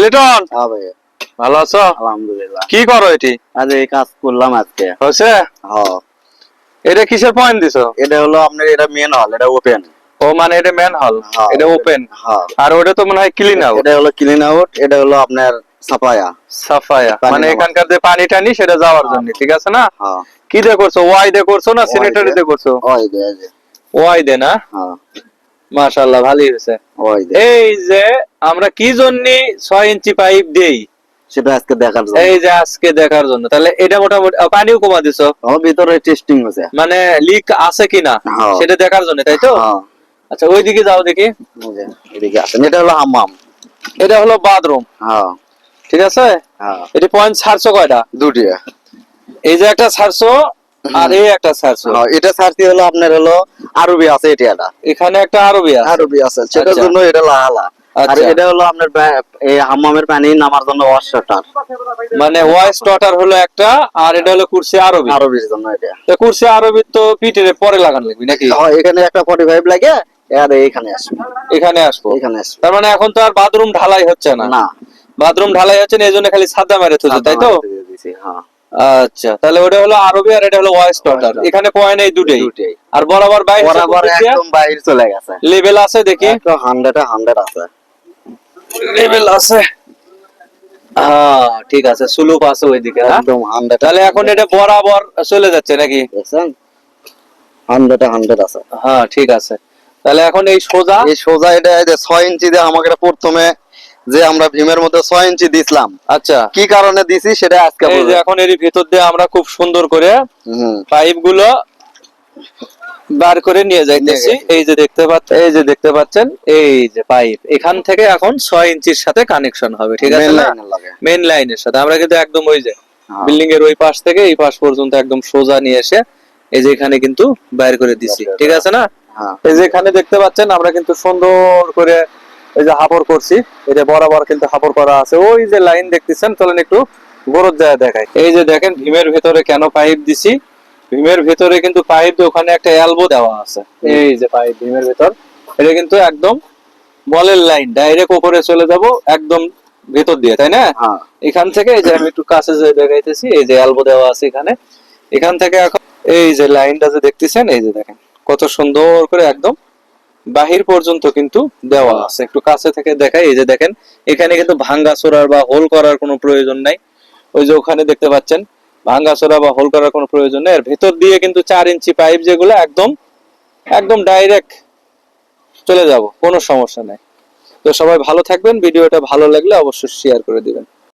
লিটন হ্যাঁ ভাইয়া ভালো আছো? আলহামদুলিল্লাহ। কি করো এটি? আজ এই কাজ করলাম আজকে। হয়েছে? হ্যাঁ। এটা কিসের পয়েন্ট দিছো? এটা হলো আপনার এটা মেন হল এটা ওপেন ও মানে এটা ম্যান হল হ্যাঁ, এটা ওপেন হ্যাঁ। আর ওটা তো মনে হয় ক্লিন আউট এটা হলো ক্লিন আউট এটা হলো আপনার সাফায়া। সাফায়া। মানে এখানকার যে পানি টানি সেটা যাওয়ার জন্য ঠিক আছে না? হ্যাঁ। কি দিয়ে করছ? ওয়াই দিয়ে করছ না ওয়াই স্যানিটারি দিয়ে। দিয়ে করছ? ওই দে এই যে। ওয়াই দে না? হ্যাঁ। মাশাআল্লাহ ভালোই হয়েছে। ওই দে এই যে আমরা কি জন্য ছয় ইঞ্চি পাইপ দেই? সেটা আজকে দেখার জন্য। এই যে আজকে দেখার জন্য। তাহলে এটা মোটামুটি পানিও কমা দিছো? আমার ভিতরে টেস্টিং হয়েছে। মানে লিক আছে কিনা। সেটা দেখার জন্য তাই তো? আচ্ছা ওইদিকে যাও দেখি। এদিকে আসেন। এটা হলো হাম্মাম। এটা হলো বাথরুম। হ্যাঁ ঠিক আছে? এটি পয়েন্ট ছাড়ছো কয়টা? দুটি। এই যে একটা ছাড়ছো আর এই একটা ছাড়ছো এটা সার্চি হলো আপনার হলো আরবি আছে এটা এখানে একটা আরবি আছে। আরবি আছে। সেটার আচ্ছা। জন্য এটা লাহালা আর আচ্ছা। এটা হলো আপনার এই হাম্মামের পানি নামার জন্য ওয়াশাটার মানে ওয়াইস টটার হলো একটা আর এটা হলো কুরসি আরবি। আরবির জন্য এটা। তো কুরসি আরবি তো পিঠের পরে লাগান লাগবে নাকি? হ্যাঁ, এখানে একটা 45 লাগে আর আসবে। এখানে আসব। এখানে আসবে। তার মানে এখন তো আর বাথরুম ঢালাই হচ্ছে না। না। বাথরুম ঢালাই হচ্ছে না এই জন্য খালি সাদা মেরে তুলছে তাই তো? হ্যাঁ। আচ্ছা তাহলে ওটা হলো আরবি আর এটা হলো ওয়াইস টটার এখানে পয়েন্ট এই দুটোই। আর বরাবর বাইরে বরাবর একদম বাইরে চলে গেছে। লেভেল আছে দেখি। একদম 100 এ 100 আছে। লেভেল আছে। হ্যাঁ ঠিক আছে সুলুপ আছে ওইদিকে না একদম 100 তাহলে এখন এটা বরাবর চলে যাচ্ছে নাকি? দেখছেন 100 এ 100 আছে। হ্যাঁ ঠিক আছে। তাহলে এখন এই সোজা? এই সোজা এটা যে 6 ইঞ্চি দিয়ে আমাকে প্রথমে যে আমরা ভীমের মধ্যে 6 ইঞ্চি দিছিলাম আচ্ছা। কি কারণে দিছি সেটা আজকে এই যে এখন এর ভিতর দিয়ে আমরা খুব সুন্দর করে পাইপগুলো বার করে নিয়ে যাইতেছি। এই যে দেখতে পাচ্ছেন এই যে দেখতে পাচ্ছেন এই যে পাইপ। এখান থেকে এখন ছয় ইঞ্চির সাথে কানেকশন হবে ঠিক আছে না। মেন লাইনের সাথে। আমরা কিন্তু একদম ওই যে হ্যাঁ। বিল্ডিং এর ওই পাশ থেকে এই পাশ পর্যন্ত একদম সোজা নিয়ে এসে এই যে এখানে কিন্তু বাইর করে দিছি ঠিক আছে না? হ্যাঁ। এই যে এখানে দেখতে পাচ্ছেন আমরা কিন্তু সুন্দর করে এই যে হাপড় করছি। এটা বরাবর কিন্তু হাপড় করা আছে। ওই যে লাইন দেখতেছেন চলেন একটু বড় জায়গা দেখাই। এই যে দেখেন ভীমের ভেতরে কেন পাইপ দিছি? ভীমের ভেতরে কিন্তু পাইপ ওখানে একটা অ্যালবো দেওয়া আছে। এই যে পাইপ ভীমের ভেতর এটা কিন্তু একদম বলের লাইন ডাইরেক্ট উপরে চলে যাব একদম ভেতর দিয়ে তাই না? হ্যাঁ। এখান থেকে এই যে আমি একটু কাছে যে দেখাইতেছি এই যে এলবো দেওয়া আছে এখানে এখান থেকে এখন এই যে লাইনটা যে দেখতেছেন এই যে দেখেন কত সুন্দর করে একদম বাহির পর্যন্ত কিন্তু দেওয়া আছে। একটু কাছে থেকে দেখাই এই যে দেখেন এখানে কিন্তু ভাঙ্গা চোরার বা হোল করার কোনো প্রয়োজন নাই। ওই যে ওখানে দেখতে পাচ্ছেন ভাঙ্গা চোরা বা হোল করার কোনো প্রয়োজন নেই। এর ভেতর দিয়ে কিন্তু চার ইঞ্চি পাইপ যেগুলো একদম একদম ডাইরেক্ট চলে যাব, কোনো সমস্যা নেই। তো সবাই ভালো থাকবেন, ভিডিওটা ভালো লাগলে অবশ্যই শেয়ার করে দিবেন।